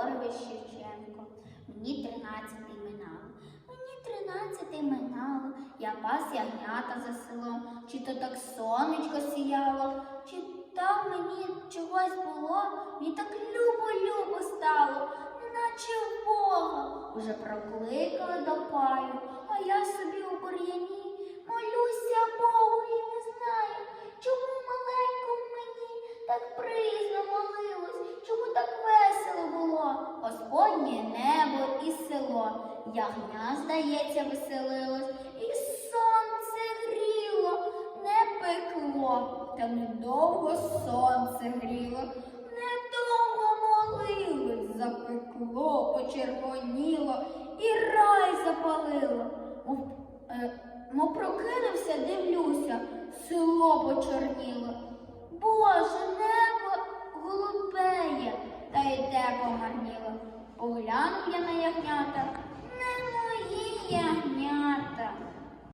Григорович Шевченко. Мені тринадцятий минало. Мені тринадцятий минало. Я пас ягнята за селом. Чи то так сонечко сіяло, чи там мені чогось було, мені так любо-любо стало, неначе в Бога. Уже прокликали до паю, а я собі у бур'яні молюся Богу і не знаю, чому маленькому мені так приязно молилось, чому так весело було. Господнє небо село, ягня, здається, веселилось, і сонце гріло, не пекло, та недовго сонце гріло, недовго молилось, запекло, почервоніло і рай запалило. Мов, е, прокинувся, дивлюся, село почорніло. Боже, небо голубеє, та йде помарніло. Поглянув я на ягнята, не мої ягнята.